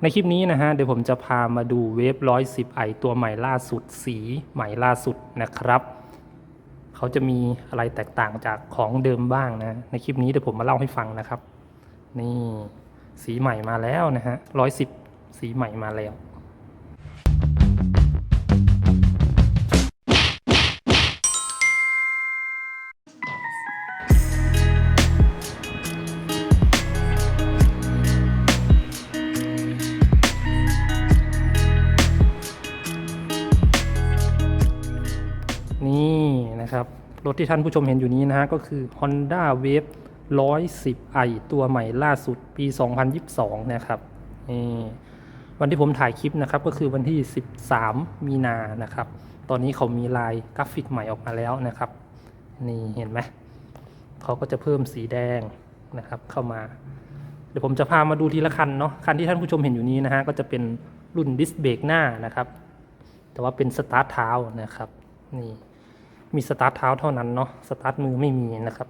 ในคลิปนี้นะฮะเดี๋ยวผมจะพามาดูเวฟร้อยสิบไอตัวใหม่ล่าสุดสีใหม่ล่าสุดนะครับ เขาจะมีอะไรแตกต่างจากของเดิมบ้างนะ ในคลิปนี้เดี๋ยวผมมาเล่าให้ฟังนะครับ นี่สีใหม่มาแล้วนะฮะร้อยสิบสีใหม่มาแล้ว นะครับ รถที่ท่านผู้ชมเห็นอยู่นี้นะฮะก็คือ Honda Wave 110i ตัวใหม่ล่าสุดปี 2022 นะครับนี่วันที่ผมถ่ายคลิปนะครับก็คือวันที่ 13 มีนานะครับ ตอนนี้เขามีลายกราฟิกใหม่ออกมาแล้วนะครับ นี่เห็นไหมเขาก็จะเพิ่มสีแดงนะครับ เข้ามา เดี๋ยวผมจะพามาดูทีละคันเนาะคันที่ท่านผู้ชมเห็นอยู่นี้นะฮะก็จะเป็นรุ่นดิสเบรกหน้านะครับ แต่ว่าเป็นสตาร์ทเท้านะครับ นี่ มีสตาร์ทเท้าเท่านั้นเนาะสตาร์ทมือไม่มีนะครับ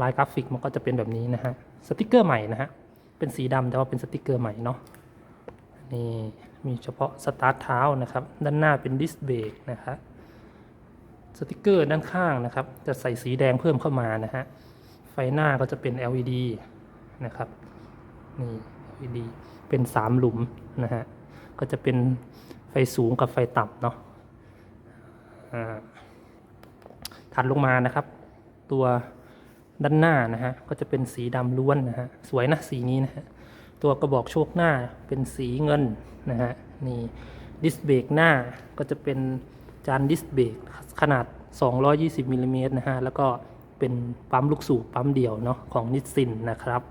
ลายกราฟิกมันก็จะเป็นแบบนี้นะฮะสติกเกอร์ใหม่นะฮะเป็นสีดำแต่ว่าเป็นสติกเกอร์ใหม่เนาะนี่มีเฉพาะสตาร์ทเท้านะครับ ด้านหน้าเป็นดิสเบรกนะครับสติกเกอร์ด้านข้างนะครับ จะใส่สีแดงเพิ่มเข้ามานะฮะไฟหน้าก็จะเป็น LED นะครับนี่ LED เป็น 3 หลุมนะฮะก็จะเป็นไฟสูงกับไฟต่ำเนาะ ถัดลงมานะครับ ตัวด้านหน้านะฮะก็จะเป็นสีดำล้วนนะฮะสวยนะสีนี้นะฮะตัวกระบอกโชคหน้าเป็นสีเงินนะฮะนี่ดิสเบรกหน้าก็จะเป็นจานดิสเบรกขนาด 220มิลลิเมตรนะฮะแล้วก็เป็นปั๊มลูกสูบปั๊มเดี่ยวเนาะของนิสซินนะครับ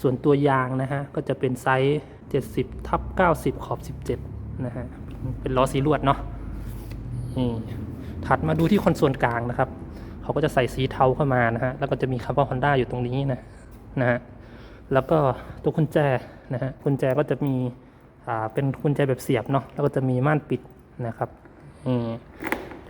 ส่วนตัวยางนะฮะก็จะเป็นไซส์ 70ทับ90 ขอบ 17นะฮะเป็นล้อสีลวดเนาะนี่ ถัดมาดูที่คอนโซลกลางนะครับ เขาก็จะใส่สีเทาเข้ามานะฮะ แล้วก็จะมีคำว่า Honda อยู่ตรงนี้นะนะฮะ แล้วก็ตัวกุญแจนะฮะ กุญแจก็จะมีอ่าเป็นกุญแจแบบเสียบเนาะ แล้วก็จะมีม่านปิดนะครับอืม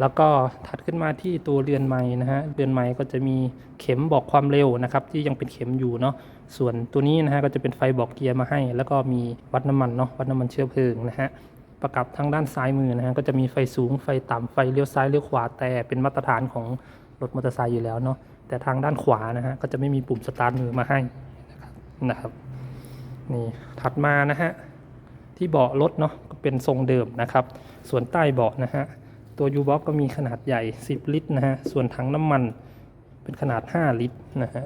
แล้วก็ถัดขึ้นมาที่ตัวเรือนไม้นะฮะ เรือนไม้ก็จะมีเข็มบอกความเร็วนะครับ ที่ยังเป็นเข็มอยู่เนาะ ส่วนตัวนี้นะฮะก็จะเป็นไฟบอกเกียร์มาให้ แล้วก็มีวัดน้ำมันเนาะ วัดน้ำมันเชื้อเพลิงนะฮะ ประกับทางด้านซ้ายมือนะฮะก็จะมีไฟสูงไฟต่ำไฟเลี้ยวซ้ายเลี้ยวขวาแต่เป็นมาตรฐานของรถมอเตอร์ไซค์อยู่แล้วเนาะแต่ทางด้านขวานะฮะก็จะไม่มีปุ่มสตาร์ทมือมาให้นะครับนี่ถัดมานะฮะที่เบาะรถเนาะก็เป็นทรงเดิมนะครับ ส่วนใต้เบาะนะฮะตัวยูบ็อกก็มีขนาดใหญ่ 10 ลิตรนะฮะส่วนถังน้ำมันเป็นขนาด 5 ลิตรนะฮะ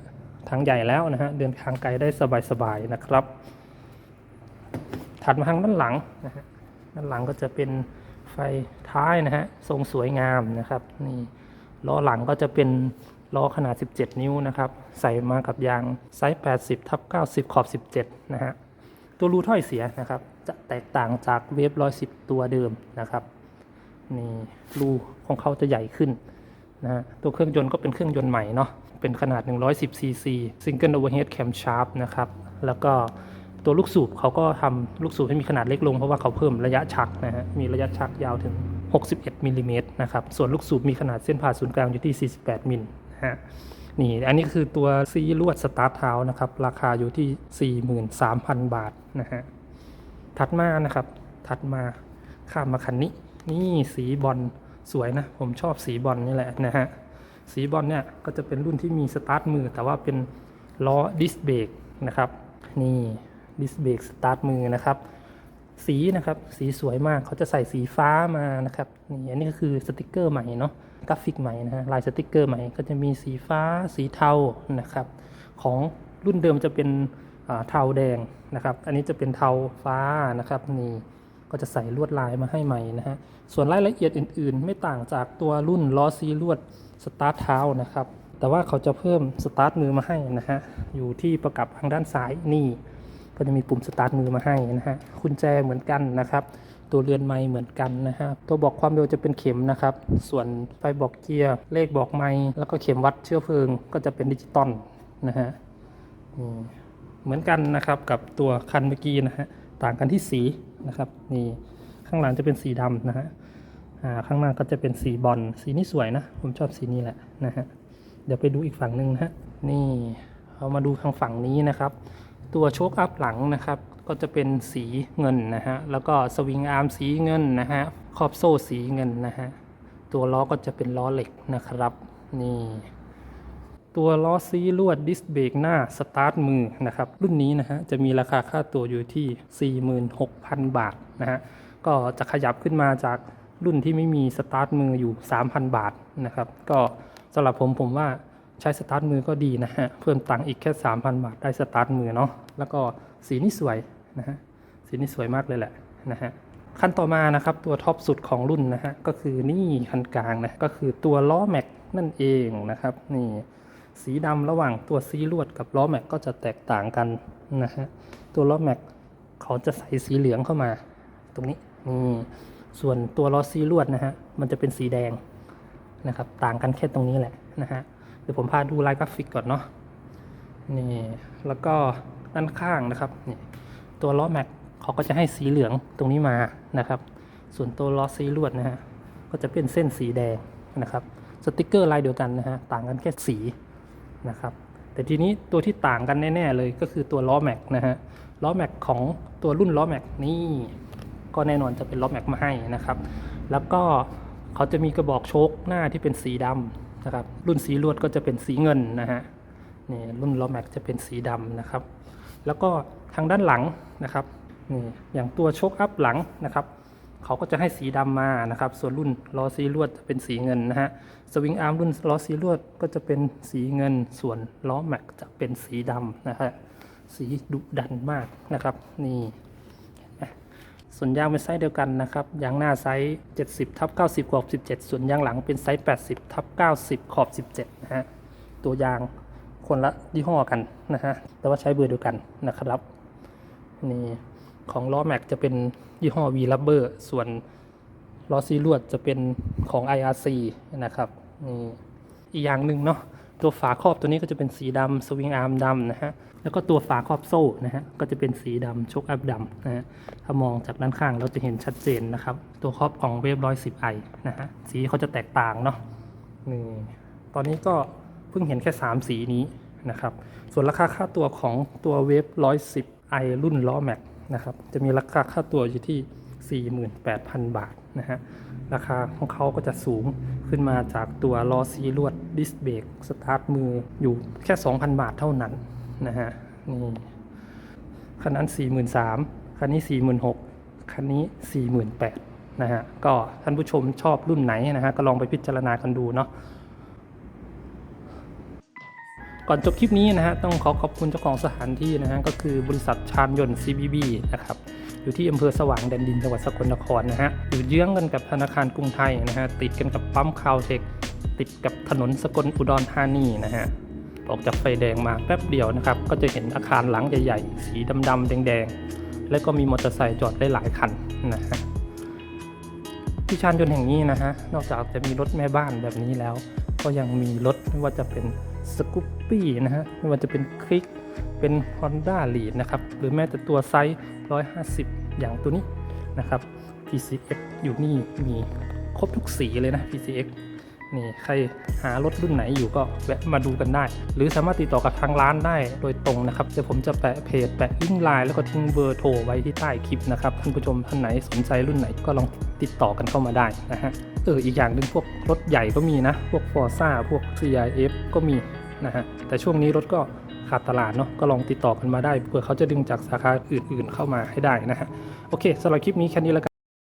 ถังใหญ่แล้วนะฮะเดินทางไกลได้สบายๆนะครับ ถัดมาทางด้านหลังนะฮะ ด้านหลังก็จะเป็นไฟท้ายนะฮะทรงสวยงามนะครับนี่ล้อหลังก็จะเป็นล้อขนาด 17 นิ้วนะครับ ใส่มากับยางไซส์ 80 ทับ 90 ขอบ 17 นะฮะ ตัวรูถ้อยเสียนะครับ จะแตกต่างจากเวฟ110 ตัวเดิมนะครับ นี่รูของเขาจะใหญ่ขึ้นนะฮะ ตัวเครื่องยนต์ก็เป็นเครื่องยนต์ใหม่เนาะ เป็นขนาด 110 cc Single Overhead Camshaft นะครับ แล้วก็ ตัวลูกสูบเขาก็ทำลูกสูบให้มีขนาดเล็กลงเพราะว่าเขาเพิ่มระยะชักนะฮะมีระยะชักยาวถึง 61มิลลิเมตรนะครับส่วนลูกสูบมีขนาดเส้นผ่าศูนย์กลางอยู่ที่ 48มิลนะฮะนี่อันนี้คือตัวซีลวดสตาร์ทเท้านะครับราคาอยู่ที่ 43,000 บาทนะฮะถัดมานะครับถัดมาข้ามมาคันนี้ นี่สีบอลสวยนะ ผมชอบสีบอลนี่แหละนะฮะสีบอลเนี่ยก็จะเป็นรุ่นที่มีสตาร์ทมือ แต่ว่าเป็นล้อดิสเบรกนะครับ นี่ ดิสเบรกสตาร์ทมือนะครับ สีนะครับสีสวยมากเขาจะใส่สีฟ้ามานะครับนี่อันนี้ก็คือสติกเกอร์ใหม่เนาะกราฟิกใหม่นะฮะลายสติกเกอร์ใหม่ก็จะมีสีฟ้าสีเทานะครับ ของรุ่นเดิมจะเป็นเทาแดงนะครับ อันนี้จะเป็นเทาฟ้านะครับนี่ก็จะใส่ลวดลายมาให้ใหม่นะฮะ ส่วนรายละเอียดอื่นๆ ไม่ต่างจากตัวรุ่นล้อซีลวดสตาร์ทเท้านะครับ แต่ว่าเขาจะเพิ่มสตาร์ทมือมาให้นะฮะ อยู่ที่ประกับทางด้านซ้ายนี่ ก็จะมีปุ่มสตาร์ทมือมาให้นะฮะกุญแจเหมือนกันนะครับ ตัวเรือนไม้เหมือนกันนะฮะตัวบอกความเร็วจะเป็นเข็มนะครับ ส่วนไฟบอกเกียร์เลขบอกไม้แล้วก็เข็มวัดเชื้อเพลิง ก็จะเป็นดิจิตอลนะฮะเหมือนกันนะครับกับตัวคันเมื่อกี้นะฮะต่างกันที่สีนะครับนี่ข้างหลังจะเป็นสีดำนะฮะข้างหน้าก็จะเป็นสีบอลสีนี้สวยนะ ผมชอบสีนี้แหละนะฮะเดี๋ยวไปดูอีกฝั่งหนึ่งนะฮะนี่เอามาดูทางฝั่งนี้นะครับ ตัวโชคอัพหลังนะครับ ก็จะเป็นสีเงินนะฮะ แล้วก็สวิงอาร์มสีเงินนะฮะ ขอบโซ่สีเงินนะฮะ ตัวล้อก็จะเป็นล้อเหล็กนะครับ นี่ ตัวล้อซีลวดดิสเบรกหน้าสตาร์ทมือนะครับ รุ่นนี้นะฮะ จะมีราคาค่าตัวอยู่ที่ 46,000 บาทนะฮะ ก็จะขยับขึ้นมาจากรุ่นที่ไม่มีสตาร์ทมืออยู่ 3,000 บาทนะครับ ก็สำหรับผมผมว่า ใช้สตาร์ทมือก็ดีนะฮะ เพิ่มตังค์อีกแค่ 3,000 บาทได้สตาร์ทมือเนาะ แล้วก็สีนี่สวยนะฮะ สีนี่สวยมากเลยแหละนะฮะ ขั้นต่อมานะครับตัวท็อปสุดของรุ่นนะฮะ ก็คือนี่คันกลางนะ ก็คือตัวล้อแม็กนั่นเองนะครับ นี่สีดำระหว่างตัวซีลวดกับล้อแม็กก็จะแตกต่างกันนะฮะ ตัวล้อแม็กเขาจะใส่สีเหลืองเข้ามา ตรงนี้นี่ส่วนตัวล้อซีลวดนะฮะ มันจะเป็นสีแดงนะครับ ต่างกันแค่ตรงนี้แหละนะฮะ เดี๋ยวผมพาดูลายกราฟิกก่อนเนาะนี่แล้วก็ด้านข้างนะครับนี่ตัวล้อแม็กเขาก็จะให้สีเหลืองตรงนี้มานะครับ ส่วนตัวล้อซีลวดนะฮะก็จะเป็นเส้นสีแดงนะครับสติกเกอร์ลายเดียวกันนะฮะต่างกันแค่สีนะครับแต่ทีนี้ตัวที่ต่างกันแน่ๆเลยก็คือตัวล้อแม็กนะฮะล้อแม็กของตัวรุ่นล้อแม็กนี่ก็แน่นอนจะเป็นล้อแม็กมาให้นะครับ แล้วก็เขาจะมีกระบอกโชคหน้าที่เป็นสีดำ นะครับ รุ่นสีลวดก็จะเป็นสีเงินนะฮะนี่รุ่นล้อแม็กจะเป็นสีดำนะครับ แล้วก็ทางด้านหลังนะครับนี่อย่างตัวโชคอัพหลังนะครับเขาก็จะให้สีดำมานะครับ ส่วนรุ่นล้อซีลวดจะเป็นสีเงินนะฮะ สวิงอาร์มรุ่นล้อซีลวดก็จะเป็นสีเงิน ส่วนล้อแม็กจะเป็นสีดำนะฮะ สีดุดันมากนะครับ นี่ ส่วนยางเป็นไซส์เดียวกันนะครับยางหน้าไซส์70ทับ90 ขอบ 17 ส่วนยางหลังเป็นไซส์80ทับ90 ขอบ 17 นะฮะ ตัวยางคนละยี่ห้อกันนะฮะ แต่ว่าใช้เบอร์เดียวกันนะครับ นี่ของล้อแม็กจะเป็นยี่ห้อ V Rubber ส่วนล้อซีลวดจะเป็นของ IRC นะครับ นี่อีกอย่างหนึ่งเนาะ ตัวฝาครอบตัวนี้ก็จะเป็นสีดำสวิงอาร์มดำนะฮะแล้วก็ตัวฝาครอบโซ่นะฮะก็จะเป็นสีดำชกอัพดำนะฮะถ้ามองจากด้านข้างเราจะเห็นชัดเจนนะครับ ตัวครอบของเวฟร้อยสิบไอนะฮะสีเขาจะแตกต่างเนาะนี่ตอนนี้ก็เพิ่งเห็นแค่ 3 สีนี้นะครับส่วนราคาค่าตัวของตัวเวฟ110 i รุ่นล้อแม็กนะครับจะมีราคาค่าตัวอยู่ที่ 48,000 บาทนะฮะ ราคาของเขาก็จะสูงขึ้นมาจากตัวล้อซีลวดดิสเบรกสตาร์ทมืออยู่แค่ 2,000 บาทเท่านั้นนะฮะนี่คันนั้น 43,000คันนี้ 46,000คันนี้ 48,000นะฮะก็ท่านผู้ชมชอบรุ่นไหนนะฮะก็ลองไปพิจารณากันดูเนาะก่อนจบคลิปนี้นะฮะต้องขอขอบคุณเจ้าของสถานที่นะฮะก็คือบริษัทชานยนต์ CBB นะครับ อยู่ที่อำเภอสว่างแดนดินจังหวัดสกลนครนะฮะอยู่เยื้องกันกับธนาคารกรุงไทยนะฮะติดกันกับปั๊มคาวเทคติดกับถนนสกลอุดรธานีนะฮะออกจากไฟแดงมาแป๊บเดียวนะครับ ก็จะเห็นอาคารหลังใหญ่ๆ สีดำๆแดงๆ แล้วก็มีมอเตอร์ไซค์จอดได้หลายคันนะฮะที่ชานยนต์แห่งนี้นะฮะ นอกจากจะมีรถแม่บ้านแบบนี้แล้ว ก็ยังมีรถไม่ว่าจะเป็นสกูปปี้นะฮะ ไม่ว่าจะเป็นคลิก เป็น Honda l e a d นะครับ หรือแม้แต่ตัวไซส์ 150 อย่างตัวนี้นะครับ PCX อยู่นี่มีครบทุกสีเลยนะ PCX นี่ใครหารถรุ่นไหนอยู่ก็แวะมาดูกันได้ หรือสามารถติดต่อกับทางร้านได้โดยตรงนะครับเดี๋ยวผมจะแปะเพจแปะลิงก์ไลน์แล้วก็ทิ้งเบอร์โทรไว้ที่ใต้คลิปนะครับท่านผู้ชมท่านไหนสนใจรุ่นไหนก็ลองติดต่อกันเข้ามาได้นะฮะเอออีกอย่างหนึ่งพวกรถใหญ่ก็มีนะ พวก Forza พวก CIF ก็มีนะฮะแต่ช่วงนี้รถก็ ขาดตลาดเนาะก็ลองติดต่อกันมาได้เผื่อเขาจะดึงจากสาขาอื่นๆเข้ามาให้ได้นะฮะโอเคสำหรับคลิปนี้แค่นี้แล้วกัน